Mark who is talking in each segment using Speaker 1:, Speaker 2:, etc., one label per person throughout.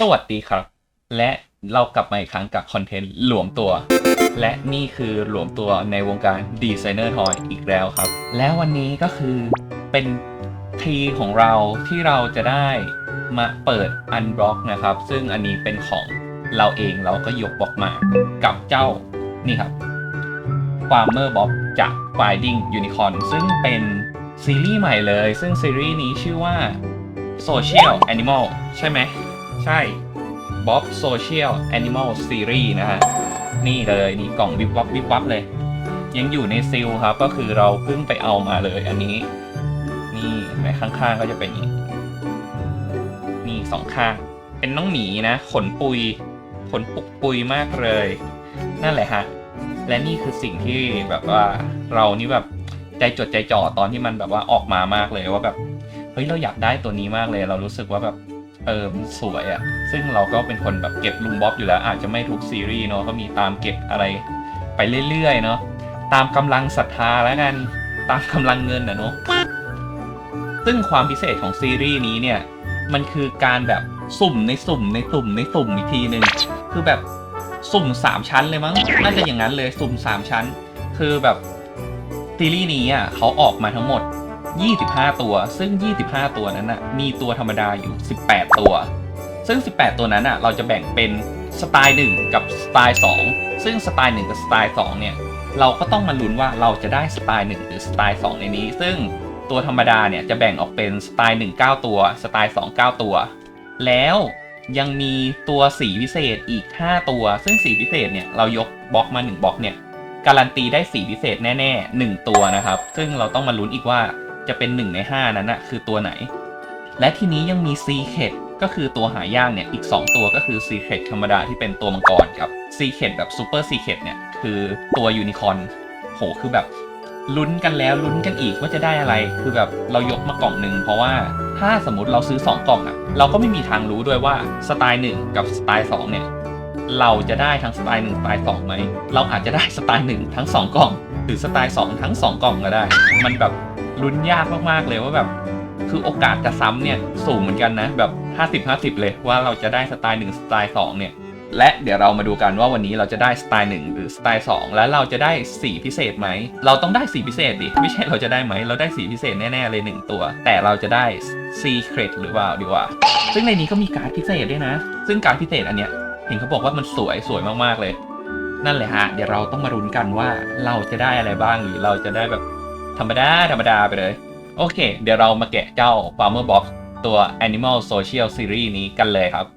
Speaker 1: สวัสดีครับ และเรากลับมาอีกครั้งกับคอนเทนต์หลวมตัว และนี่คือหลวมตัวในวงการดีไซเนอร์ทอยอีกแล้วครับ แล้ววันนี้ก็คือเป็นทีของเราที่เราจะได้มาเปิดอันบล็อกนะครับ ซึ่งอันนี้เป็นของเราเองเราก็ยกบล็อกมากับเจ้านี่ครับ Farmer Bob จาก Finding Unicorn ซึ่งเป็นซีรีส์ใหม่เลย ซึ่งซีรีส์นี้ชื่อว่า Social Animal ใช่ไหม ใช่ Bob Social Animal Series นะฮะ นี่เลยนี่กล่องวิบวับวิบวับเลย ยังอยู่ในซิลครับ ก็คือเราเพิ่งไปเอามาเลยอันนี้ นี่ในข้างๆก็จะเป็นนี้นี่สองข้าง เป็นน้องหมีนะ ขนปุย ขนปุกปุยมากเลย นั่นแหละฮะ และนี่คือสิ่งที่แบบว่าเรานี่แบบใจจดใจจ่อตอนที่มันแบบว่าออกมามากเลยว่าแบบเฮ้ยเราอยากได้ตัวนี้มากเลย เรารู้สึกว่าแบบ เออมสวยอะ่ะ ซึ่งเราก็เป็นคนแบบเก็บลุงบ๊อบอยู่แล้ว อาจจะไม่ทุกซีรีส์เนาะก็มีตามเก็บอะไรไปเรื่อยๆเนาะตามกำลังศรัทธาแล้วกันตามกำลังเงินนะเนาะซึ่งความพิเศษของซีรีส์นี้เนี่ยมันคือการแบบสุ่มในสุ่มในสุ่มในสุ่มอีกทีหนึ่งคือแบบสุ่มสามชั้นเลยมั้งน่าจะอย่างนั้นเลยสุ่มสามชั้น คือแบบซีรีส์นี้อะเขาออกมาทั้งหมด 25 ตัว ซึ่ง 25 ตัวนั้นอะ มีตัวธรรมดาอยู่ 18 ตัว ซึ่ง 18 ตัวนั้นอะ เราจะแบ่งเป็นสไตล์ 1 กับสไตล์ 2 ซึ่งสไตล์ 1 กับสไตล์ 2 เนี่ย เราก็ต้องมาลุ้นว่าเราจะได้สไตล์ 1 หรือสไตล์ 2 ในนี้ ซึ่งตัวธรรมดาเนี่ยจะแบ่งออกเป็นสไตล์ 1 9 ตัว สไตล์ 2 9 ตัว แล้วยังมีตัวสีพิเศษอีก 5 ตัว ซึ่งสีพิเศษเนี่ยเรายกบล็อกมา 1บล็อกเนี่ยการันตีได้สีพิเศษแน่ๆ 1 ตัวนะครับ ซึ่งเราต้องมาลุ้นอีกว่า จะเป็น 1 ใน 5 นั้นนะคือตัวไหน และทีนี้ยังมีซีเคดก็คือตัวหายากเนี่ย อีก 2 ตัวก็คือซีเคดธรรมดาที่เป็นตัวมังกรกับซีเคดแบบซูเปอร์ซีเคดเนี่ยคือตัวยูนิคอร์นโหคือแบบลุ้นกันแล้วลุ้นกันอีกว่าจะได้อะไร คือแบบเรายกมากล่องหนึ่งเพราะว่าถ้าสมมติเราซื้อ 2 กล่องอะ เราก็ไม่มีทางรู้ด้วยว่าสไตล์1กับสไตล์2เนี่ย เราจะได้ทั้งสไตล์1สไตล์2ไหมเราอาจจะได้สไตล์1ทั้ง 2 กล่อง หรือสไตล์2ทั้ง 2 กล่องก็ได้ มันแบบ ลุ้นยากมากๆเลยว่าแบบ คือโอกาสจะซ้ำเนี่ยสูงเหมือนกันนะ แบบ 50-50 เลยว่าเราจะได้สไตล์1สไตล์2เนี่ยและเดี๋ยวเรามาดูกันว่าวันนี้เราจะได้สไตล์ 1 หรือสไตล์ 2 แล้วเราจะได้สีพิเศษไหม เราต้องได้สีพิเศษดิ ไม่ใช่เราจะได้ไหม เราได้สีพิเศษแน่ ๆ เลย 1 ตัว แต่เราจะได้ Secret หรือเปล่าดีกว่า ซึ่งในนี้ก็มีการพิเศษด้วยนะ ซึ่งการพิเศษอันเนี้ยเห็นเขาบอกว่ามันสวยสวยมากๆเลย นั่นแหละฮะ เดี๋ยวเราต้องมารุนกันว่าเราจะได้อะไรบ้างหรือเราจะได้แบบ ธรรมดา ธรรมดาไปเลย โอเค เดี๋ยวเรามาแกะเจ้า Farmer Box ตัว Animal Social Series นี้กันเลยครับ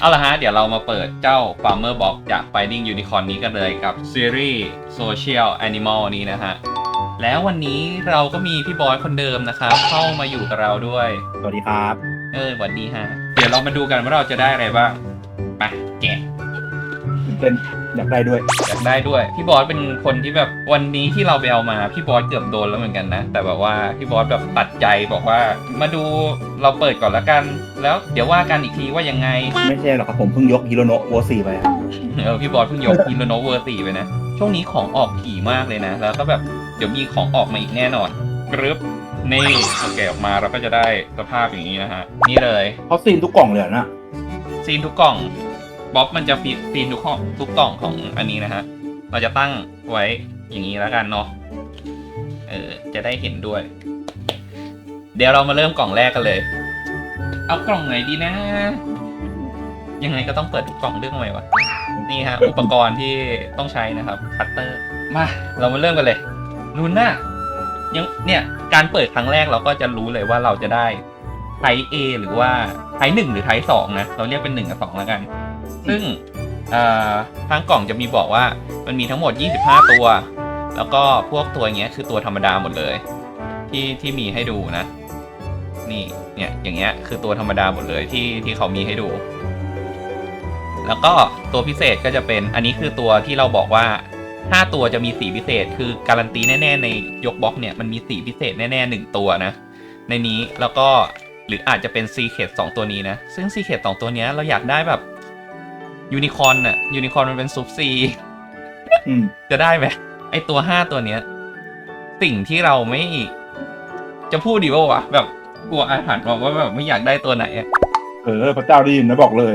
Speaker 1: เอาละฮะ เดี๋ยวเรามาเปิดเจ้า Farmer Box จาก Finding Unicorn นี้กันเลยกับซีรีส์ Social Animal นี้นะฮะ แล้ววันนี้เราก็มีพี่บอยคนเดิมนะครับ เข้ามาอยู่กับเราด้วย
Speaker 2: สวัสดีครับ
Speaker 1: เออหวันดีฮะ เดี๋ยวเรามาดูกันว่าเราจะได้อะไรบ้างไปแกะ
Speaker 2: เป็นอยากได้ด้วย
Speaker 1: อยากได้ด้วยพี่บอสเป็นคนที่แบบวันนี้ที่เราไปเอามาพี่บอสเกือบโดนแล้วเหมือนกันนะ แต่แบบว่าพี่บอสแบบตัดใจบอกว่ามาดูเราเปิดก่อนละกัน แล้วเดี๋ยวว่ากันอีกทีว่ายังไง
Speaker 2: ไม่ใช่หรอกครับผมเพิ่งยกฮิโรโนะโวสีไปครับ
Speaker 1: เออพี่บอสเพิ่งยกอินโนโนเวอร์สี่ไปนะ ช่วงนี้ของออกถี่มากเลยนะ แล้วก็แบบเดี๋ยวมีของออกมาอีกแน่นอนกรึบนี่โอเคออกมาเราก็จะได้สภาพอย่างนี้นะฮะ นี่เลย
Speaker 2: เขาซีนทุกกล่องเลยเหรอนะ
Speaker 1: ซีนทุกกล่อง บ๊อบมันจะฟีนทุกข้องทุกกล่องของอันนี้นะฮะ เราจะตั้งไว้อย่างนี้แล้วกันเนาะ เออ จะได้เห็นด้วย เดี๋ยวเรามาเริ่มกล่องแรกกันเลย เอากล่องไหนดีนะ ยังไงก็ต้องเปิดทุกกล่องเรื่องอะไรวะ นี่ฮะ อุปกรณ์ที่ต้องใช้นะครับคัตเตอร์ มา เรามาเริ่มกันเลยลูน่ายังเนี่ยการเปิดครั้งแรกเราก็จะรู้เลยว่าเราจะได้ไทป์ A หรือว่าไทป์หนึ่งหรือไทป์สองนะ เราเรียกเป็นหนึ่งกับสองแล้วกัน ซึ่งทางกล่องจะมีบอกว่ามันมีทั้งหมด 25 ตัว แล้วก็พวกตัวเงี้ยคือตัวธรรมดาหมดเลย ที่ที่มีให้ดูนะ นี่เนี่ยอย่างเงี้ยคือตัวธรรมดาหมดเลยที่ที่เขามีให้ดู แล้วก็ตัวพิเศษก็จะเป็นอันนี้คือตัวที่เราบอกว่า5ตัวจะมีสีพิเศษ คือการันตีแน่ๆในยกบล็อกเนี่ยมันมีสีพิเศษแน่ๆหนึ่งตัวนะ ในนี้แล้วก็หรืออาจจะเป็นซีเคทสองตัวนี้นะ ซึ่งซีเคทสองตัวนี้เราอยากได้แบบ ยูนิคอร์นอะยูนิคอร์นมันเป็นซุปซี
Speaker 2: อืม
Speaker 1: จะได้ไหมไอตัวห้าตัวเนี้ย สิ่งที่เราไม่จะพูดดีว่าวะแบบกลัวอาถรรพ์บอกว่าแบบไม่อยากได้ตัวไหนอะ
Speaker 2: เออ พระเจ้าได้ยินนะบอกเลย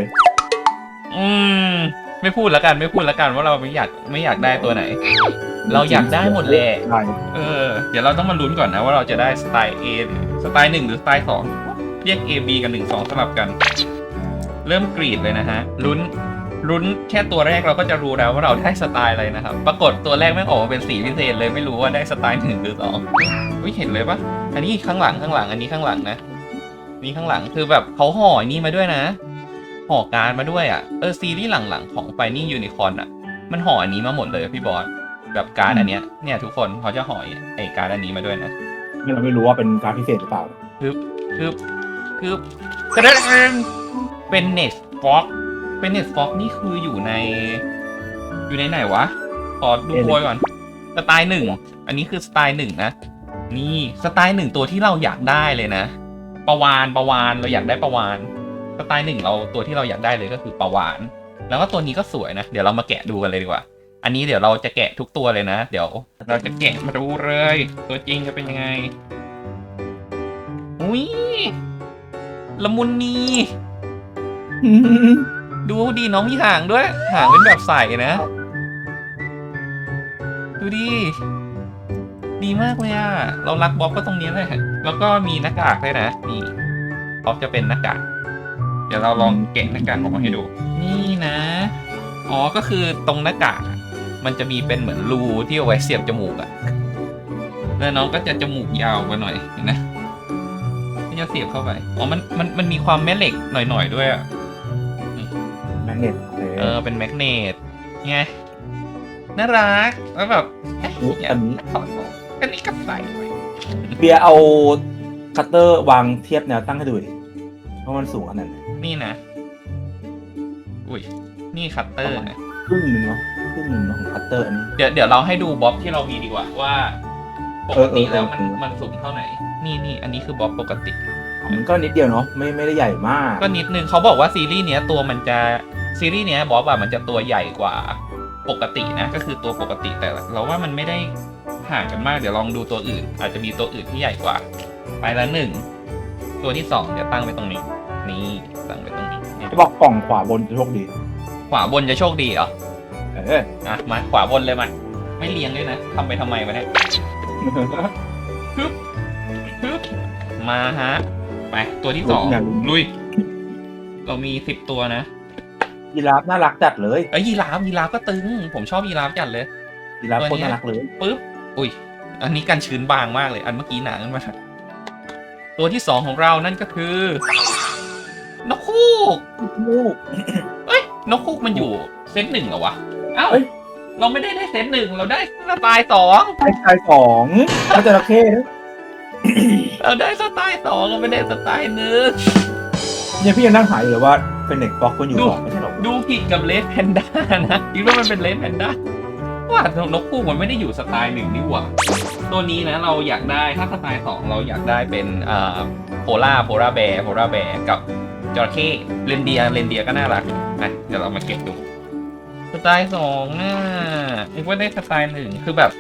Speaker 1: อืม ไม่พูดแล้วกัน ไม่พูดแล้วกันว่าเราไม่อยากไม่อยากได้ตัวไหน เราอยากได้หมดแหละ
Speaker 2: ได้
Speaker 1: เออ เดี๋ยวเราต้องมาลุ้นก่อนนะว่าเราจะได้สไตล์ A หรือสไตล์หนึ่งหรือสไตล์สองเรียก A B กับหนึ่งสองสลับกัน เริ่มกรีดเลยนะฮะลุ้น ลุ้นแค่ตัวแรกเราก็จะรู้แล้วว่าเราได้สไตล์อะไรนะครับ ปรากฏตัวแรกไม่งออกมาเป็นสีพิเศษเลยไม่รู้ว่าได้สไตล์หนึ่งหรือสองอุ้ยเห็นเลยปะอันนี้ข้างหลังข้างหลังอันนี้ข้างหลังนะนี่ข้างหลังคือแบบเขาห่ออันนี้มาด้วยนะห่อการดมาด้วยอะเออซีรีส์หลังๆของ Finding Unicorn อะ มันห่ออันนี้มาหมดเลยพี่บอสแบบการ์ดอันเนี้ยเนี่ยทุกคนเขาจะห่อไอ้การ์ดอันนี้มาด้วยนะ
Speaker 2: นี่เราไม่รู้ว่าเป็นการดพิเศษหรือเปล่า
Speaker 1: คือคือคือกระเด็นเป็นเนสฟ็อก เป็นเนสฟ็อกนี่คืออยู่ใน อยู่ในไหนวะ ขอดูโพยก่อน สไตล์หนึ่ง อันนี้คือสไตล์หนึ่งนะ นี่สไตล์หนึ่งตัวที่เราอยากได้เลยนะ ประวานประวานเราอยากได้ประวานสไตล์หนึ่งเราตัวที่เราอยากได้เลยก็คือประวาน แล้วก็ตัวนี้ก็สวยนะ เดี๋ยวเรามาแกะดูกันเลยดีกว่า อันนี้เดี๋ยวเราจะแกะทุกตัวเลยนะ เดี๋ยวเราจะแกะมาดูเลย ตัวจริงจะเป็นยังไง อุ้ยละมุนนี ดูดีน้องมีหางด้วย หางเป็นแบบใสนะ ดูดิดีมากเลยอะเรารักบ๊อบก็ตรงนี้เลยแล้วก็มีหน้ากากด้วยนะนี่บ๊อบจะเป็นหน้ากากเดี๋ยวเราลองแกะหน้ากากออกมาให้ดู นี่นะ อ๋อก็คือตรงหน้ากากมันจะมีเป็นเหมือนรูที่เอาไว้เสียบจมูกอะแล้วน้องก็จะจมูกยาวมาหน่อยนนะจะเสียบเข้าไป อ๋อ มัน มัน มันมีความแม่เหล็กหน่อยๆด้วยอะ
Speaker 2: เนต
Speaker 1: เออเป็นแมกเนตไงน่ารักแล้วแบบเอ๊ะ
Speaker 2: อันนี้
Speaker 1: ถอดออกอันนี้ก็ใส่ไว้
Speaker 2: เบียร์เอาคัตเตอร์วางเทียบแนวตั้งให้ดูดิว่ามันสูงขนาดไหน
Speaker 1: นี่นะ อุ้ย นี่คัตเตอร์นะ
Speaker 2: ครึ่งหนึ่งเนาะครึ่งหนึ่งเนาะของคัตเตอร์อันนี้
Speaker 1: เดี๋ยวเดี๋ยวเราให้ดูบ๊อบที่เรามีดีกว่าว่าป
Speaker 2: เอกอเอ
Speaker 1: ติ
Speaker 2: อเออ
Speaker 1: แล้วมัน
Speaker 2: เออ
Speaker 1: มันสูงเท่าไหร่ นี่นี่อันนี้คือบ๊อบปกติ
Speaker 2: มันก็นิดเดียวเนาะไม่ไม่ได้ใหญ่มาก
Speaker 1: ก็นิดนึงเขาบอกว่าซีรีส์เนี้ยตัวมันจะ ซีรีส์เนี้ยบ๊อบอะมันจะตัวใหญ่กว่าปกตินะ ก็คือตัวปกติแต่เราว่ามันไม่ได้ห่างกันมากเดี๋ยวลองดูตัวอื่น อาจจะมีตัวอื่นที่ใหญ่กว่า ไปละหนึ่งตัวที่สองเดี๋ยวตั้งไว้ตรงนี้ นี่ตั้งไว้ตรงนี้นี่
Speaker 2: จะบอกกล่องขวาบนจะโชคดี
Speaker 1: ขวาบนจะโชคดีเหรอ
Speaker 2: เออ
Speaker 1: อะมาขวาบนเลยมาไม่เรียงด้วยนะทำไปทำไมวะเนี่ยฮึบฮึบมาฮะ ไปตัวที่สองลุย เรามีสิบตัวนะ
Speaker 2: ยีราฟน่ารักจัดเลย
Speaker 1: เอ้ยยีราฟยีราฟก็ตึง ผมชอบยีราฟจัดเลย
Speaker 2: ยีราฟ
Speaker 1: ตัว
Speaker 2: โคต
Speaker 1: เนี้
Speaker 2: ร
Speaker 1: ย
Speaker 2: น่ารักเลย
Speaker 1: ปึ๊บ อุ้ย อันนี้กันชื้นบางมากเลย อันเมื่อกี้หนาขึ้นมาตัวที่สองของเรานั่นก็คือนกคูก
Speaker 2: ลูก
Speaker 1: เอ้ยนกคูกมันอยู่เซตหนึ่งเหรอวะเอ้า
Speaker 2: เอ้ย
Speaker 1: เราไม่ได้ได้เซตหนึ่งเราได้สไตล์สอง
Speaker 2: ไอ้ชายสองแล้วจระเข้ด้วย
Speaker 1: เราได้สไตล์สองเราไม่ได้สไตล์หนึ่ง
Speaker 2: เนี่ยพี่ยังนั่งหายอยู่เลยว่าเป็นเด็กบล็อกคนอยู่
Speaker 1: ดู
Speaker 2: หรอไม่ใช่หรอ
Speaker 1: ดูผิดกับเลสแพนด้านะคิดว่ามันเป็นเลสแพนด้าว่านกคู่มันไม่ได้อยู่สไตล์หนึ่งนี่หว่าตัวนี้นะเราอยากได้ถ้าสไตล์สองเราอยากได้เป็นอ่าโพล่าโพล่าแบร์โพล่าแบร์กับจระเข้เรนเดียเรนเดียก็น่ารักอะเดี๋ยวเรามาเก็บดูสไตล์สองอะนึกว่าได้สไตล์หนึ่งคือแบบ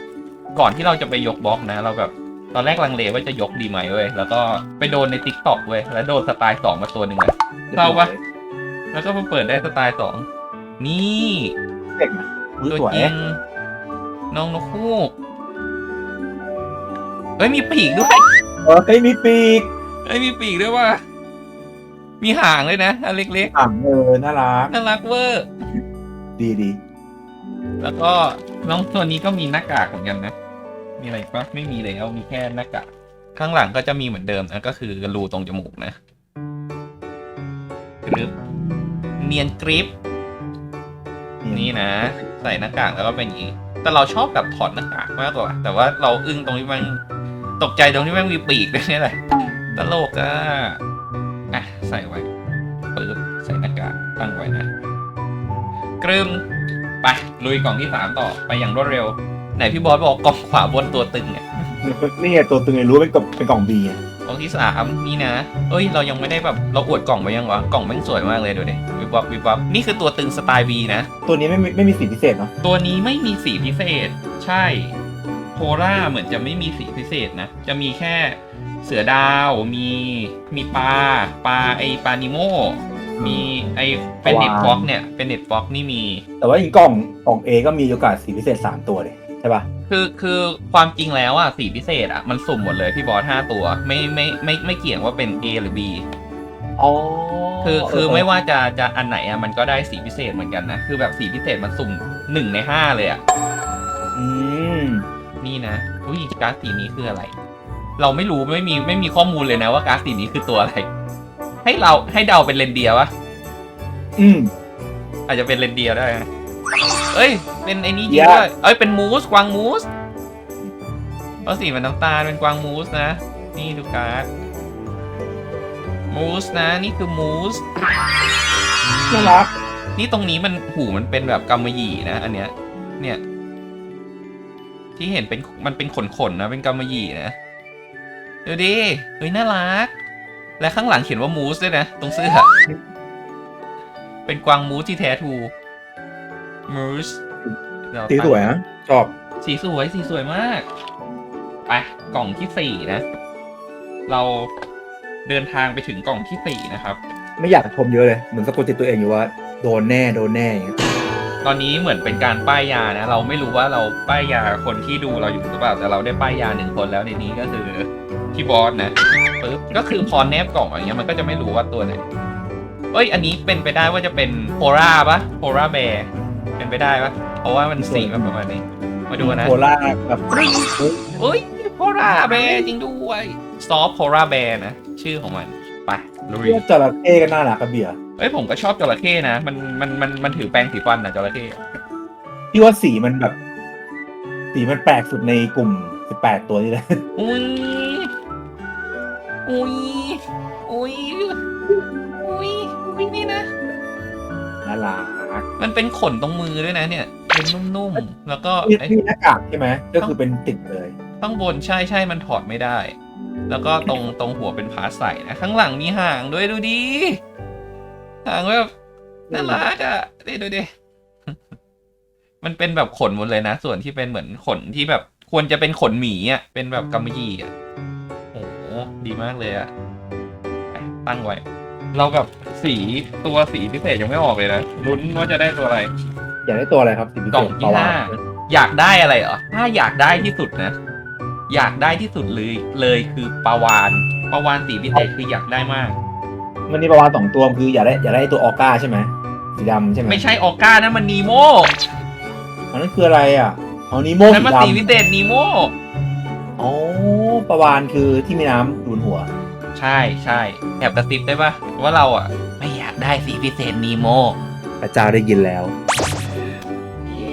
Speaker 1: ก่อนที่เราจะไปยกบล็อกนะ เราแบบตอนแรกลังเลว่าจะยกดีไหมเว้ยแล้วก็ไปโดนในติ๊กต็อกเว้ยแล้วโดนสไตล์สองมาตัวหนึ่งเลยเศร้าปะ แล้วก็มาเปิดได้สไตล์สอง นี่
Speaker 2: เด็กนะอุ๊ย
Speaker 1: ตัว
Speaker 2: สวย
Speaker 1: จริงน้องนกฮูกเฮ้ยมีปีกด้วย
Speaker 2: เออเฮ้ยมีปีก
Speaker 1: เฮ้ยมีปีกด้วยว่ะมีหางเลยนะอันเล็ก
Speaker 2: อ่างเออน่ารัก
Speaker 1: ๆน่ารักเวอร์
Speaker 2: ดีดี
Speaker 1: แล้วก็น้องตัวนี้ก็มีหน้ากากเหมือนกันนะ มีอะไรอีกปะไม่มีแล้วมีแค่หน้ากากข้างหลังก็จะมีเหมือนเดิมนะก็คือรูตรงจมูกนะกริบ เนียนกริปนี่นะ ใส่หน้ากากแล้วก็เป็นอย่างนี้ แต่เราชอบแบบถอดหน้ากากมากกว่า แต่ว่าเราอึ้งตรงที่มันตกใจตรงที่แม่งมีปีกด้วยนี่แหละตลกอะอะใส่ไว้ปึ๊บใส่หน้ากากตั้งไว้นะกรึมไปลุยกล่องที่สามต่อไปอย่างรวดเร็ว ไหนพี่บอสบอกกล่องขวาบนตัวตึงเนี่ย
Speaker 2: นี่ไงตัวตึงไงรู้ว่าเป็นกล่องเป็นกล่องบีไง
Speaker 1: กล่องที่สามนี่นะ เอ้ย เรายังไม่ได้แบบเราอวดกล่องไปยังวะ กล่องแม่งสวยมากเลยดูดิวิบวับวิบวับนี่คือตัวตึงสไตล์ V นะ
Speaker 2: ตัวนี้ไม่มีไม่มีสีพิเศษเนาะ
Speaker 1: ตัวนี้ไม่มีสีพิเศษ ใช่ โพล่าเหมือนจะไม่มีสีพิเศษนะ จะมีแค่เสือดาว มีมีปลา ปลาไอปลานิโมมีไอเป็นเน็ตฟ็อกเนี่ย เป็นเน็ตฟ็อกนี่มี
Speaker 2: แต่ว่าอีกกล่องกล่อง A ก็มีโอกาสสีพิเศษสามตัวเลยใช่ป่ะ
Speaker 1: คือคือความจริงแล้วอะสีพิเศษอะมันสุ่มหมดเลยพี่บอสห้าตัว ไม่ไม่ไม่ไม่เกี่ยงว่าเป็น A หรือ B
Speaker 2: อ๋อ
Speaker 1: คือคือไม่ว่าจะจะอันไหนอะมันก็ได้สีพิเศษเหมือนกันนะคือแบบสีพิเศษมันสุ่มหนึ่งในห้าเลยอะ
Speaker 2: อืม
Speaker 1: นี่นะอุ้ยการ์ดสีนี้คืออะไร เราไม่รู้ไม่มีไม่มีข้อมูลเลยนะว่าการ์ดสีนี้คือตัวอะไร ให้เราให้เดาเป็นเรนเดียร์วะ
Speaker 2: อืม
Speaker 1: อาจจะเป็นเรนเดียร์ได้นะ เอ้ย เป็นไอ้นี้จริง
Speaker 2: Yeah
Speaker 1: ด้วยเอ้ย เป็นมูส กวางมูสเพราะสีมันน้ำตาลเป็นกวางมูสนะ นี่ดูการ์ด มูสนะ นี่คือมูส
Speaker 2: น่ารัก
Speaker 1: นี่ตรงนี้มันหูมันเป็นแบบกำมะหยี่นะ อันเนี้ย เนี่ย ที่เห็นเป็นมันเป็นขนขนๆนะ เป็นกำมะหยี่นะ ดูดิ เฮ้ย น่ารัก และข้างหลังเขียนว่ามูสด้วยนะ ตรงเสื้อ เป็นกวางมูสที่แท้ทู มูส
Speaker 2: สีสวยนะชอบ
Speaker 1: สีสวยสีสวยมาก ไปกล่องที่สี่นะ เราเดินทางไปถึงกล่องที่สี่นะครับ
Speaker 2: ไม่อยากชมเยอะเลย เหมือนสะกดจิตตัวเองอยู่ว่า โดนแน่โดนแน่อย่างเงี้ย
Speaker 1: ตอนนี้เหมือนเป็นการป้ายยานะ เราไม่รู้ว่าเราป้ายยาคนที่ดูเราอยู่หรือเปล่า แต่เราได้ป้ายยาหนึ่งคนแล้วในนี้ก็คือพี่บอสนะปึ๊บก็คือพอแนบกล่องอย่างเงี้ยมันก็จะไม่รู้ว่าตัวไหนเอ้ย อันนี้เป็นไปได้ว่าจะเป็นโพราปะโพราแบร์ เป็นไปได้ปะเพราะว่ามันสีมันประมาณนี้ มาดูนะ
Speaker 2: โคล่าแบบ
Speaker 1: เอ้ยโพราแบร์จริงด้วยซอฟโพราแบร์นะ ชื่อของมันไปลุย
Speaker 2: เพื่อจระเข้ก็น่ารักกับเบียร์
Speaker 1: เอ้ยผมก็ชอบจระเข้นะ มันมันมันมันถือแปรงสีฟันนะจระเข้
Speaker 2: พี่ว่าสีมันแบบ สีมันแปลกสุดในกลุ่ม18ตัวนี้เลย
Speaker 1: อุ้ยอุ้ยอุ้ยอุ้ยอุ้ยนี่นะ
Speaker 2: น่ารัก
Speaker 1: มันเป็นขนตรงมือด้วยนะเนี่ย เป็นนุ่มๆ แล้วก็
Speaker 2: นี่
Speaker 1: ไอ้
Speaker 2: นี่หน้ากากใช่ไหมก็คือเป็นติดเลย
Speaker 1: ข้างบนใช่ใช่มันถอดไม่ได้ แล้วก็ตรงตรงหัวเป็นพาสใส่นะ ข้างหลังมีหางด้วยดูดิ หางแบบน่ารักอะนี่ดูดิ มันเป็นแบบขนหมดเลยนะ ส่วนที่เป็นเหมือนขนที่แบบควรจะเป็นขนหมีอะ เป็นแบบกำมะหยี่อะ โอ้โหดีมากเลยอะไปตั้งไว้ เราแบบสีตัวสีพิเศษยังไม่ออกเลยนะลุ้นว่าจะได้ตัวอะไร
Speaker 2: อยากได้ตัวอะไรครับสีพิ
Speaker 1: ก
Speaker 2: เศ
Speaker 1: ล่อง
Speaker 2: ษ
Speaker 1: ที่ห้าอยากได้อะไรเหรอถ้าอยากได้ที่สุดนะ อยากได้ที่สุดเลยเลยคือปลาวานปลาวานสีพิเศษคืออยากได้มาก
Speaker 2: มันมีประมาณสองตัวคืออยากได้อยากได้ตัวออก้าใช่ไหมสีดำใช่ไหม
Speaker 1: ไม่ใช่ออก้านะมันนีโม
Speaker 2: อันนั้นคืออะไรอะเอานีโม
Speaker 1: นั่
Speaker 2: สี
Speaker 1: นมัน
Speaker 2: ด
Speaker 1: สีพิเศษนีโมำ
Speaker 2: อ๋อประวานคือที่มีน้ำดูนหัว
Speaker 1: ใช่ใช่แอบกระซิบได้ปะว่าเราอะ ไม่อยากได้สีพิเศษนีโม
Speaker 2: พระเจ้าได้ยินแล้ว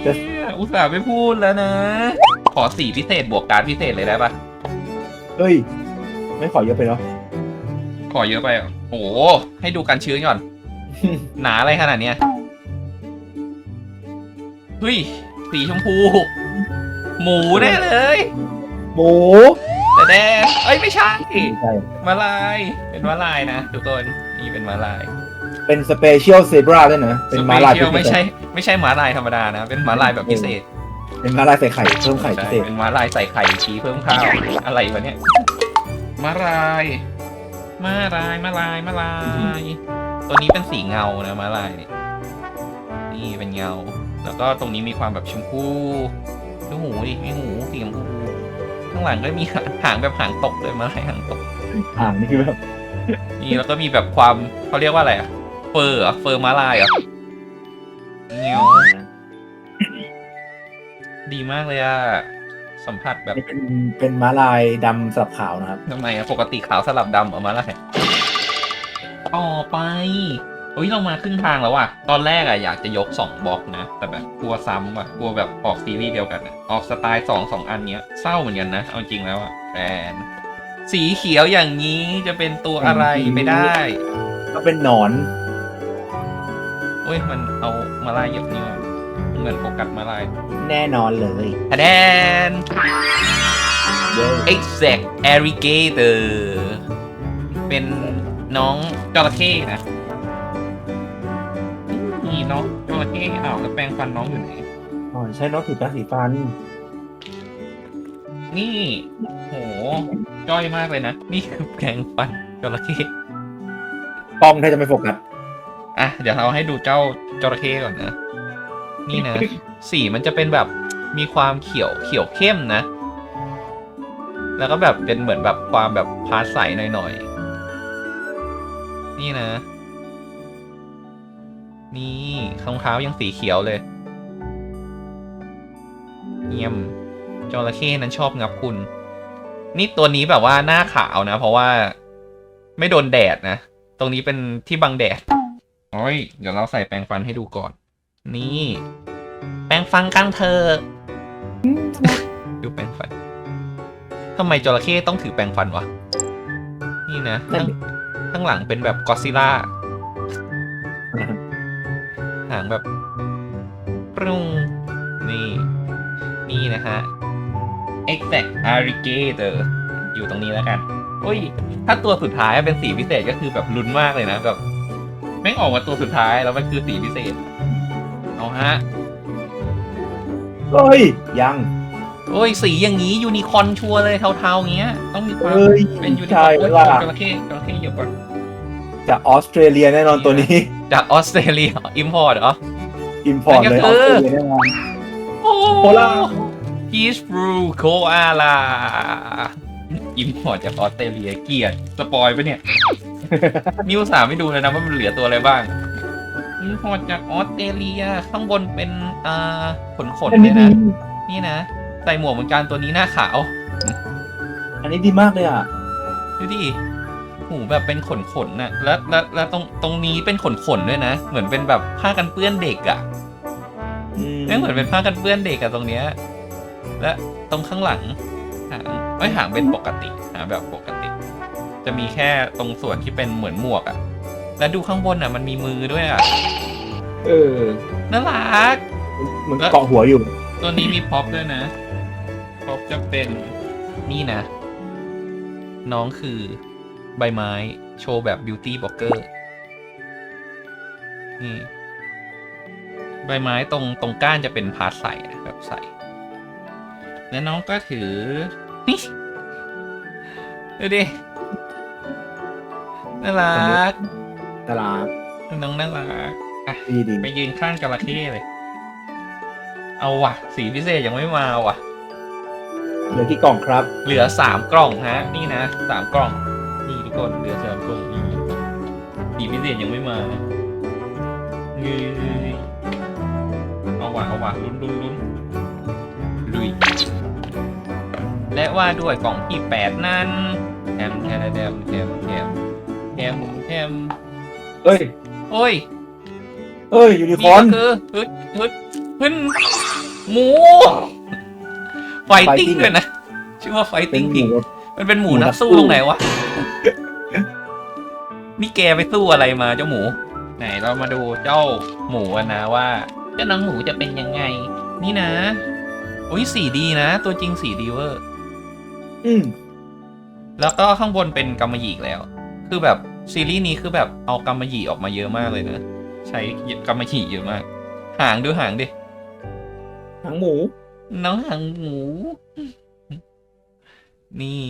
Speaker 1: เย้อุตส่าห์ไม่พูดแล้วนะ ขอสีพิเศษบวกการดพิเศษเลยได้ปะ
Speaker 2: เฮ้ย ไม่ขอเยอะไปเนาะ
Speaker 1: ขอเยอะไปเหรอโอ้โหให้ดูกันชื้นก่อน หนาอะไรขนาดเนี้ยเฮ้ยสีชมพู หมูแน่เลย
Speaker 2: หมู
Speaker 1: แต่แดงเอ้ยไม่ใช่
Speaker 2: ไม่ใช่
Speaker 1: มาลายเป็นมาลายนะทุกคนนี่เป็นมาลาย
Speaker 2: เป็นสเปเชียลเซบราด้วยนะ เป็นม้าลาย
Speaker 1: สเปเชียลไม่ใช่ไม่ใช่ม้าลายธรรมดานะ เป็นม้าลายแบบพิเศษ
Speaker 2: เป็นม้าลายใส่ไข่เพิ่มไข่พิ
Speaker 1: ใช่
Speaker 2: เศษ
Speaker 1: เป็นม้าลายใส่ไข่ชีเพิ่มข้าวอะไรวะเนี่ยม้าลายม้าลายม้าลายม้าลาย ตัวนี้เป็นสีเงานะม้าลายเนี่ยนี่เป็นเงา แล้วก็ตรงนี้มีความแบบชมพูดูหูดิมีหูสีชมพู ข้างหลังก็มีหางแบบหางตกเลยม้าลายหางตก
Speaker 2: อ่างนี่คือแบบ
Speaker 1: นี่แล้วก็มีแบบความเขาเรียกว่าอะไรอะเฟอร์เหรอเฟอร์ม้าลายเหรอเงี้ยวดีมากเลยอะสัมผัสแบบ
Speaker 2: นี่เป็นเป็นม้าลายดำสลับขาวนะครับ
Speaker 1: ทำไมอะปกติขาวสลับดำเหรอม้าลายต่อไป เฮ้ยเรามาครึ่งทางแล้วว่ะ ตอนแรกอะอยากจะยกสองบล็อกนะ แต่แบบกลัวซ้ำว่ะ กลัวแบบออกซีรีส์เดียวกันอะออกสไตล์สองสองอันเนี้ย เศร้าเหมือนกันนะ เอาจริงแล้วอะแฟนสีเขียวอย่างนี้จะเป็นตัวอะไรไปได้
Speaker 2: ก็เป็นหนอน
Speaker 1: เฮ้ยมันเอามาลายเยอะนี่ว่ะเหมือนโฟกัสมาลาย
Speaker 2: แน่นอนเลย
Speaker 1: ทะแดน
Speaker 2: เย้
Speaker 1: exact alligator เป็นน้องจระเข้นะ นี่น้องจระเข้อ้าวแล้วแปรงฟันน้องอยู่ไหน
Speaker 2: อ๋อใช้น้องถือแปรงสีฟัน
Speaker 1: นี่โหจ้อยมากเลยนะ นี่คือแปรงฟันจระเข้
Speaker 2: กล้องถ้าจะไม่โฟกัส
Speaker 1: อะเดี๋ยวเราให้ดูเจ้าจระเข้ก่อนนะ นี่นะ สีมันจะเป็นแบบมีความเขียวเขียวเข้มนะ แล้วก็แบบเป็นเหมือนแบบความแบบพาสใสหน่อยๆ นี่นะ นี่รองเท้ายังสีเขียวเลยเยี่ยมจระเข้นั้นชอบงับคุณ นี่ตัวนี้แบบว่าหน้าขาวนะ เพราะว่าไม่โดนแดดนะ ตรงนี้เป็นที่บังแดดโอ้ยเดี๋ยวเราใส่แปรงฟันให้ดูก่อน นี่ แปรงฟันกันเธอ ดูแปรงฟันทำไมจระเข้ต้องถือแปรงฟันวะ นี่นะทั้ง
Speaker 2: ดิ
Speaker 1: ข้างหลังเป็นแบบกอซิล่า หางแบบปรุงนี่ นี่นะฮะ exact alligator อยู่ตรงนี้แล้วกันโอ้ย ถ้าตัวสุดท้ายเป็นสีพิเศษก็คือแบบลุ้นมากเลยนะแบบแม่งออกมาตัวสุดท้ายแล้วมันคือสีพิเศษ เอาฮะ
Speaker 2: เฮ้ย ยัง
Speaker 1: โอ้ยสีอย่างนี้ยูนิคอร์นชัวร์เลยเทาๆอย่างเงี้ย ต้องมีความ
Speaker 2: เฮ้ย
Speaker 1: เป็นยูนิคอ
Speaker 2: ใช่
Speaker 1: ร์นโอ้ย
Speaker 2: ล่ะ
Speaker 1: จระเข้จระเข้เยอะกว่า
Speaker 2: จากออสเตรเลียแน่นอนตัวนี้
Speaker 1: จากออสเตรเลียอิมพอร์ตเหรอ
Speaker 2: อิมพอร์ต
Speaker 1: นั่น
Speaker 2: เลย
Speaker 1: ก็
Speaker 2: ออ
Speaker 1: คือ
Speaker 2: สเตรเลียแน่นอน
Speaker 1: โอ้
Speaker 2: โคลา
Speaker 1: พีชบรูโคอาลาอิมพอร์ตจากออสเตรเลียเกลียดสปอยปะเนี่ย นิวสามไม่ดูเลยนะว่ามันเหลือตัวอะไรบ้างอิมพอร์ตจากออสเตรเลียข้างบนเป็นอ่าขนขน
Speaker 2: อัน
Speaker 1: ๆ
Speaker 2: นี้
Speaker 1: เนี่ย
Speaker 2: ดี
Speaker 1: นะ นี่นะ ใส่หมวกเหมือนกันตัวนี้หน้าขาว
Speaker 2: อันนี้ดีมากเลยอะ
Speaker 1: ดูดิ หูแบบเป็นขนขนๆน่ะแล้วแล้วแล้วตรงตรงนี้เป็นขนขนๆด้วยนะ เหมือนเป็นแบบผ้ากันเปื้อนเด็กอะ่ะ
Speaker 2: อืม
Speaker 1: ไม่เหมือนเป็นผ้ากันเปื้อนเด็กอะตรงเนี้ย และตรงข้างหลังหางไม่หางเป็นปกติหางแบบปกติ จะมีแค่ตรงส่วนที่เป็นเหมือนหมวกอะแล้วดูข้างบนอะมันมีมือด้วยอะ
Speaker 2: เออ
Speaker 1: น่ารัก
Speaker 2: เหมือนเกาะหัวอยู่
Speaker 1: ตัวนี้มีพ็อปด้วยนะพ็อปจะเป็นนี่นะ น้องคือ ใบไม้ โชว์แบบบิวตี้บล็อกเกอร์นี่ใบไม้ตรงตรงก้านจะเป็นพาร์ทใสนะแบบใส แล้วน้องก็ถือ นี่ดูดิน่ารัก
Speaker 2: ตลาด
Speaker 1: น้องน่ารัก
Speaker 2: ดีดี
Speaker 1: ไปยืนข้างจระเข้เลย เอาว่ะ สีพิเศษยังไม่มาว่ะ
Speaker 2: เหลือกี่กล่องครับ
Speaker 1: เหลือสามกล่องฮะ นี่นะสามกล่องนี่ทุ กคนเหลือสามกล่องนี่สีพิเศษยังไม่มาเงยเอาว่ะเอาว่ะลุ้นลุ้นลุ้นลุย และว่าด้วยกล่องที่แปดนั้นแถมแถมแถมแถมแถมแถมแถม
Speaker 2: เอ้ย
Speaker 1: โอ้ย
Speaker 2: เอ้ยยูนิค
Speaker 1: นี่
Speaker 2: อร์น
Speaker 1: ก็คือฮึดฮึดฮึนหมูไฟติ้ง
Speaker 2: Fighting
Speaker 1: เลยนะ ชื่อว่าไฟ
Speaker 2: เป็
Speaker 1: ติ้
Speaker 2: น
Speaker 1: ง
Speaker 2: ห
Speaker 1: พิง
Speaker 2: มู
Speaker 1: มันเป็นหมู
Speaker 2: หมูนั
Speaker 1: นั
Speaker 2: ก
Speaker 1: ก
Speaker 2: สู้
Speaker 1: สู้ตรงไหนวะ นี่แกไปสู้อะไรมาเจ้าหมู ไหนเรามาดูเจ้าหมูกันนะว่าเจ้าน้องหมูจะเป็นยังไง นี่นะอุ้ยสีดีนะ ตัวจริงสีดีเวอร์
Speaker 2: อืม
Speaker 1: แล้วก็ข้างบนเป็นกำมะหยี่อีกแล้ว คือแบบซีรีส์นี้คือแบบเอากำมะหยี่ออกมาเยอะมากเลยนะ ใช้กำมะหยี่เยอะมาก หางดูหางดิ
Speaker 2: หางหมู
Speaker 1: น้องหางหมู นี่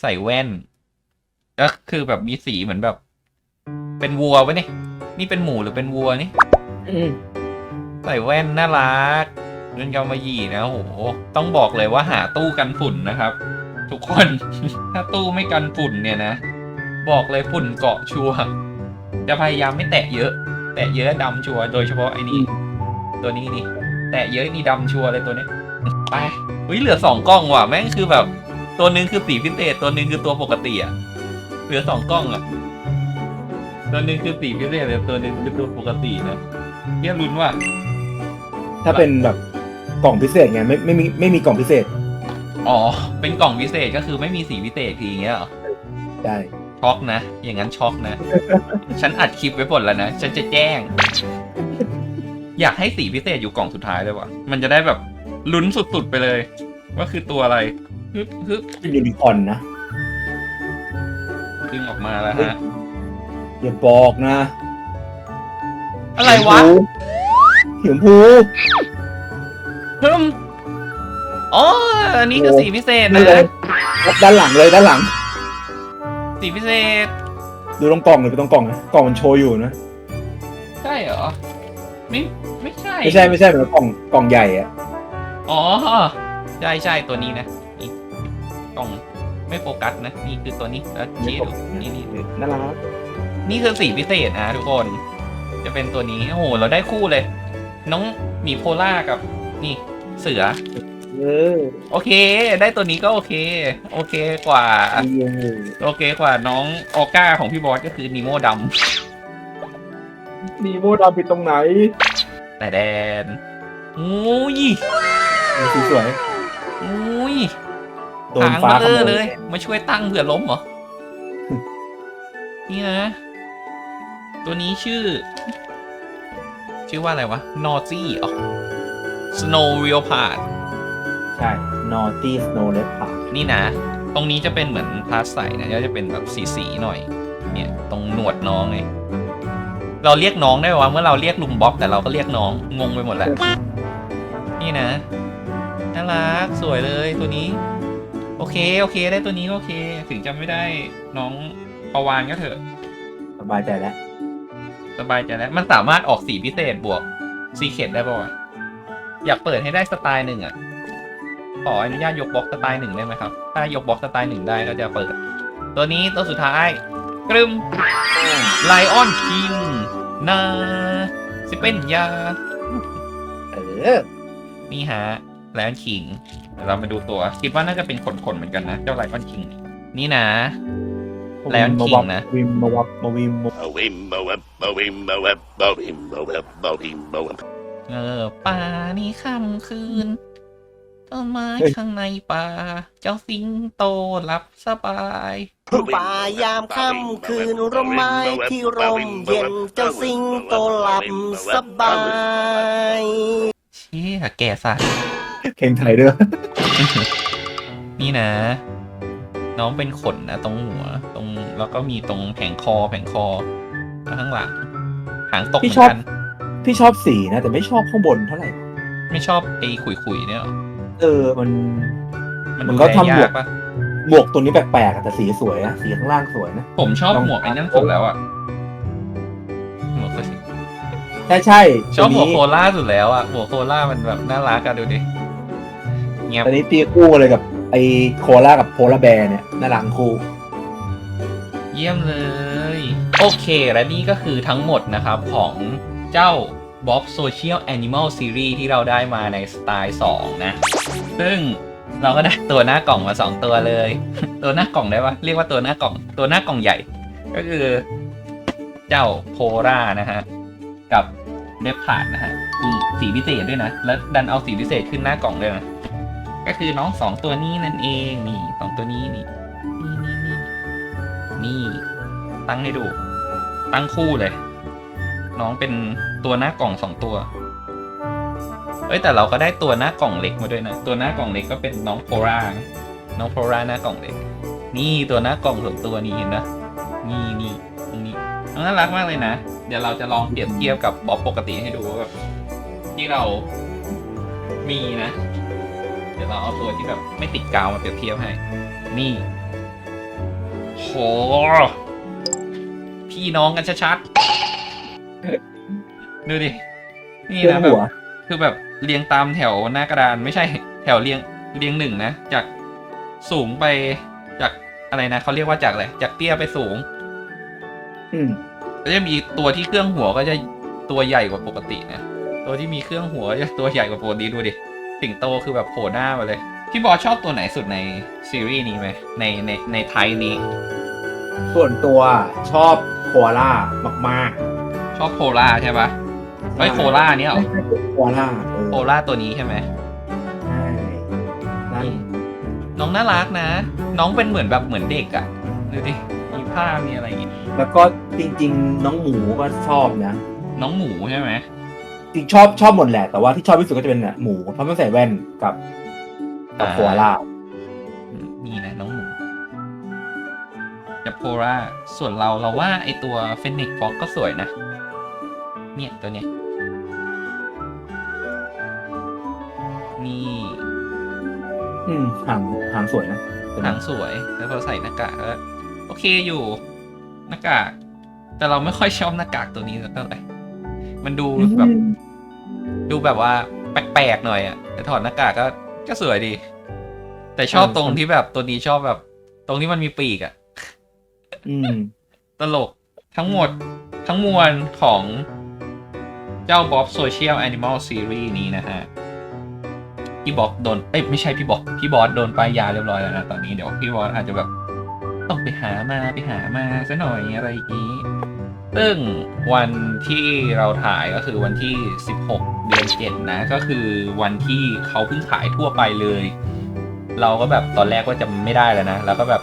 Speaker 1: ใส่แว่นก็คือแบบมีสีเหมือนแบบ เป็นวัวปะเนี่ยนี่เป็นหมูหรือเป็นวัวนี่
Speaker 2: อืม
Speaker 1: ใส่แว่นน่ารักเรื่องกำมะหยี่นะโหต้องบอกเลยว่าหาตู้กันฝุ่นนะครับ ทุกคน ถ้าตู้ไม่กันฝุ่นเนี่ยนะ บอกเลยฝุ่นเกาะชัวร์จะพยายามไม่แตะเยอะ แตะเยอะดำชัวร์โดยเฉพาะไอ้นี่ตัวนี้นี่ แตะเยอะนี่ดำชัวร์เลยตัวเนี้ยไปเฮ้ยเหลือสองกล้องว่ะแม่งคือแบบ ตัวหนึงคือสีพิเศษตัวหนึงคือตัวปกติอะเหลือสองกล้องอะ ตัวหนึงคือสีพิเศษแต่ตัวหนึงคือตัวปกตินะเฮียลุ้นว่ะ
Speaker 2: ถ้าเป็นแบบกล่องพิเศษไงไม่ไม่มีไม่มีกล่องพิเศษ
Speaker 1: อ๋อ เป็นกล่องพิเศษก็คือไม่มีสีพิเศษทีอย่างเงี้ยเหรอ
Speaker 2: ได้
Speaker 1: ช็อกนะ อย่างนั้นช็อกนะ ฉันอัดคลิปไว้หมดแล้วนะ ฉันจะแจ้ง อยากให้สีพิเศษอยู่กล่องสุดท้ายเลยว่ะ มันจะได้แบบลุ้นสุดๆไปเลย ว่าคือตัวอะไรฮึบฮึบ
Speaker 2: เป็นยูนิคอร์นนะ
Speaker 1: ดึงออกมาแล้วฮะ
Speaker 2: อย่าบอกนะ
Speaker 1: อะไรวะ
Speaker 2: เขียมพู
Speaker 1: เพิ่มอ๋ออันนี้คือสีพิเศษ
Speaker 2: นั่นเล
Speaker 1: นะ
Speaker 2: ยด้านหลังเลยด้านหลัง
Speaker 1: สีพิเศษ
Speaker 2: ดูตรงกล่องเลยไปตรงกล่องนะกล่องมันโชว์อยู่นะ
Speaker 1: ใช่เหรอ ไม่ไม่ใช่
Speaker 2: ไม่ใช่ไม่ใช่เหมือนกล่องกล่องใหญ่อะ
Speaker 1: อ๋อ ใช่ใช่ตัวนี้นะนี่กล่องไม่โฟกัสนะ นี่คือตัวนี้แล้วชี้ดูนี่นี่
Speaker 2: น่ารัก
Speaker 1: นี่คือสีพิเศษนะทุกคน จะเป็นตัวนี้ โอ้โห เราได้คู่เลย น้องหมีโพล่ากับ นี่ เสือ
Speaker 2: เออ
Speaker 1: โอเค ได้ตัวนี้ก็โอเค โอเคกว่า
Speaker 2: ดีเลย
Speaker 1: โอเคกว่าน้องออก้าของพี่บอสก็คือนีโมด
Speaker 2: นีโมดำไปตรงไหนำ
Speaker 1: แต่แดนอุ้ย
Speaker 2: สีสวย
Speaker 1: อุ้ย
Speaker 2: โดน
Speaker 1: หาง
Speaker 2: ฟ้า
Speaker 1: เบลอ
Speaker 2: ขโม
Speaker 1: เลย มาช่วยตั้งเผื่อล้มเหรอ นี่นะ ตัวนี้ชื่อ ชื่อว่าอะไรวะนอซี่อ๋อ Snow Leopard
Speaker 2: ใช่ Naughty Snow Leopard
Speaker 1: นี่นะ ตรงนี้จะเป็นเหมือนพลาสใสนะก็จะเป็นแบบสีๆหน่อย เนี่ยตรงหนวดน้องไงเราเรียกน้องได้ว่าเมื่อเราเรียกลุงบ๊อบแต่เราก็เรียกน้องงงไปหมดแหละนี่นะน่ารักสวยเลยตัวนี้ โอเคโอเคได้ตัวนี้ก็โอเค ถึงจะไม่ได้น้องปาวานก็เถอะ
Speaker 2: สบายใจแล้ว
Speaker 1: สบายใจแล้วมันสามารถออกสีพิเศษบวกซีเคดได้ป่าวะอยากเปิดให้ได้สไตล์หนึ่งอะ ขออนุญาตยกบล็อกสไตล์หนึ่งได้ไหมครับ ถ้ายกบล็อกสไตล์หนึ่งได้ก็จะเปิด ตัวนี้ตัวสุดท้าย กรึมไลออนคิงนาสิเป็นยา
Speaker 2: เออ
Speaker 1: นี่ฮะไลออนคิงเรามาดูตัว คิดว่าน่าจะเป็นขนๆเหมือนกันนะ เจ้าไลออนคิง นี่นะ Lion King นะ
Speaker 2: วิมมาวับมาวิมมา
Speaker 3: A wim, a web, a wim, a web, a wim, a web, a wim, a web.
Speaker 1: เออป่านี้ค่ำคืนต้นไม้ข้างในป่า เจ้าสิงโตหลับสบาย
Speaker 4: ป่ายามค่ำคืนร่มไม้ที่ร่มเย็นเจ้าสิงโตหลับสบาย
Speaker 1: เชี่ยแก่สัส
Speaker 2: เพลงไทยด้วย
Speaker 1: นี่นะ น้องเป็นขนนะตรงหัวตรง แล้วก็มีตรงแผงคอแผงคอแล้วข้างหลัง หางตกเห
Speaker 2: พี่
Speaker 1: มือ
Speaker 2: ชอบ
Speaker 1: นกัน
Speaker 2: พี่ชอบสีนะแต่ไม่ชอบข้างบนเท่าไหร่
Speaker 1: ไม่ชอบไอ้ขุยๆเนี่ยหรอ
Speaker 2: เออมัน
Speaker 1: มัน
Speaker 2: มัน
Speaker 1: ดู
Speaker 2: ก็
Speaker 1: แล
Speaker 2: ทำบวก
Speaker 1: ยากปะ
Speaker 2: หมวกตัวนี้แปลกๆอะแต่สีสวยนะสีข้างล่างสวยนะ
Speaker 1: ผมชอบ
Speaker 2: ลอง
Speaker 1: หมวกไอ้นั่นสุดแล้วอะหมวก
Speaker 2: ใช่ใช่
Speaker 1: ชอบหมวก
Speaker 2: ตัว
Speaker 1: โค
Speaker 2: นี้
Speaker 1: ล่าสุดแล้วอะหมวกโคล่ามันแบบน่ารักอะดูดิเงียบ
Speaker 2: ตัวนี้ตีคู่เลยกับไอโคล่ากับโพลาแบร์เนี่ยน่ารักคู่
Speaker 1: เยี่ยมเลย โอเค และนี่ก็คือทั้งหมดนะครับของเจ้า Bob Social Animal Series ที่เราได้มาในสไตล์ 2 นะ ซึ่งเราก็ได้ตัวหน้ากล่องมา 2 ตัวเลย ตัวหน้ากล่องได้ปะเรียกว่าตัวหน้ากล่อง ตัวหน้ากล่องใหญ่ ก็คือเจ้าโพรานะฮะ กับเดฟพาดนะฮะมีสีพิเศษด้วยนะ แล้วดันเอาสีพิเศษขึ้นหน้ากล่องด้วยนะ ก็คือน้องสองตัวนี้นั่นเอง นี่สองตัวนี้นี่ นี่ตั้งให้ดู ตั้งคู่เลย น้องเป็นตัวหน้ากล่องสองตัว เอ้ยแต่เราก็ได้ตัวหน้ากล่องเล็กมาด้วยนะ ตัวหน้ากล่องเล็กก็เป็นน้องโพราน้องโพราหน้ากล่องเล็ก นี่ตัวหน้ากล่องสองตัวนี้เห็นนะนี่นี่ตรงนี้น่ารักมากเลยนะ เดี๋ยวเราจะลองเปรียบเทียบกับบ๊อบปกติให้ดูว่าแบบที่เรามีนะ เดี๋ยวเราเอาตัวที่แบบไม่ติดกาวมาเปรียบเทียบให้ นี่ โห พี่น้องกันชัดๆ ดูดิ นี่
Speaker 2: เครื่อ
Speaker 1: นะ
Speaker 2: ง
Speaker 1: แบ
Speaker 2: หั
Speaker 1: บ
Speaker 2: ว
Speaker 1: คือแบบเรียงตามแถวหน้ากระดานไม่ใช่แถวเรียงเรียงหนึ่งนะ จากสูงไปจากอะไรนะเขาเรียกว่าจากอะไรจากเตี้ยไปสูง
Speaker 2: อืม
Speaker 1: ก็จะมีตัวที่เครื่องหัวก็จะตัวใหญ่กว่าปกตินะตัวที่มีเครื่องหัวจะตัวใหญ่กว่าปกติดูดิสิงโตคือแบบโผล่หน้ามาเลย พี่บอสชอบตัวไหนสุดในซีรีส์นี้ไหมในในในไทยนี้
Speaker 2: ส่วนตัวชอบโคล่ามาก
Speaker 1: ชอบโพล่าใช่ปะ
Speaker 2: ๆ
Speaker 1: ไอ้ยโคล่าเนี่ยเหรอ
Speaker 2: โคล่าเออ
Speaker 1: โพล่าตัวนี้ใช่ไหม
Speaker 2: ใช่นั่น
Speaker 1: นี่น้องน่ารักนะ น้องเป็นเหมือนแบบเหมือนเด็กอะดูดิ มีผ้ามีอะไรอย่างงี้
Speaker 2: แล้วก็จริง ๆ น้องหมูก็ชอบนะ
Speaker 1: น้องหมูใช่ไหม
Speaker 2: จริงชอบชอบหมดแหละแต่ว่าที่ชอบที่สุดก็จะเป็นเนี่ยหมูเพราะมันใส่แว่นกับ กับโคล่า
Speaker 1: อืมนี่นะน้องหมูจะโคราส่วนเราเราว่าไอตัวเฟนิกฟ็อกก็สวยนะ เนี่ยตัวเนี้ยนี่
Speaker 2: อืมหางหางสวยนะ
Speaker 1: หนังสวยแล้วพอใส่หน้ากากก็โอเคอยู่หน้ากาก แต่เราไม่ค่อยชอบหน้ากากตัวนี้สักเท่าไหร่มันดูแบบ ดูแบบว่าแปลกๆหน่อยอะแต่ถอดหน้ากากก็ ก็สวยดี แต่ชอบตรงที่แบบตัวนี้ชอบแบบ ตรงที่มันมีปีกอะ
Speaker 2: อืม
Speaker 1: ตลกทั้งหมดทั้งมวลของเจ้าบ๊อบโซเชียลแอนิมอลซีรีส์นี้นะฮะ พี่บ๊อบโดน เอ้ยไม่ใช่พี่บ๊อบพี่บอสโดนป้ายยาเรียบร้อยแล้วนะตอนนี้เดี๋ยวพี่บอสอาจจะแบบต้องไปหามาไปหามาซะหน่อยอะไรอย่างนี้ ซึ่งวันที่เราถ่ายก็คือวันที่ 16 เดือน7นะก็คือวันที่เขาเพิ่งขายทั่วไปเลย เราก็แบบตอนแรกว่าจะไม่ได้แล้วนะแล้วก็แบบ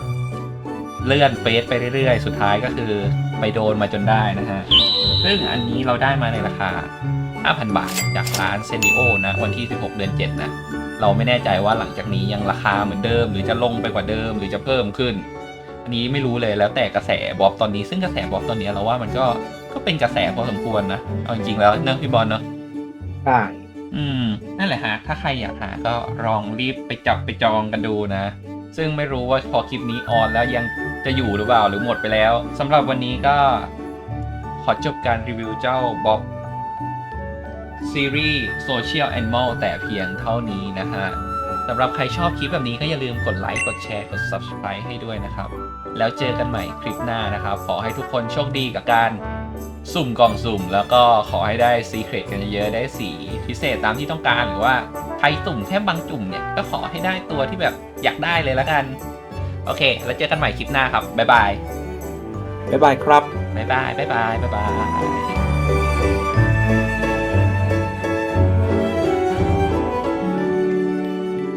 Speaker 1: เลื่อนเฟซไปเรื่อยๆ สุดท้ายก็คือไปโดนมาจนได้นะฮะซึ่งอันนี้เราได้มาในราคา 5,000 บาทจากร้านเซนิโอนะวันที่ 16 เดือน 7 นะ เราไม่แน่ใจว่าหลังจากนี้ยังราคาเหมือนเดิม หรือจะลงไปกว่าเดิมหรือจะเพิ่มขึ้น อันนี้ไม่รู้เลยแล้วแต่กระแสบ๊อบตอนนี้ ซึ่งกระแสบ๊อบตอนนี้เราว่ามันก็ก็เป็นกระแสพอสมควรนะเอาจริงๆแล้วเนอะพี่บอลเนอะ
Speaker 2: ใช่
Speaker 1: อืม นั่นแหละฮะ ถ้าใครอยากหาก็ลองรีบไปจับไปจองกันดูนะ ซึ่งไม่รู้ว่าพอคลิปนี้ออนแล้วยังจะอยู่หรือเปล่าหรือหมดไปแล้วสำหรับวันนี้ก็ ขอจบการรีวิวเจ้าบ๊อบซีรีส์ Social Animal แต่เพียงเท่านี้นะฮะสำหรับใครชอบคลิปแบบนี้ก็อย่าลืมกดไลค์ กดแชร์ กด Subscribe ให้ด้วยนะครับ แล้วเจอกันใหม่คลิปหน้านะครับ ขอให้ทุกคนโชคดีกับการ สุ่มกล่องสุ่ม แล้วก็ขอให้ได้ซีเครตกันเยอะๆได้สีพิเศษตามที่ต้องการหรือว่าใครสุ่มแค่บางจุ่มเนี่ย ก็ขอให้ได้ตัวที่แบบอยากได้เลยละกัน โอเค แล้วเจอกันใหม่คลิปหน้าครับ บ๊ายบาย
Speaker 2: บ๊ายบายครับ
Speaker 1: บ๊ายบาย บ๊ายบาย บ๊ายบาย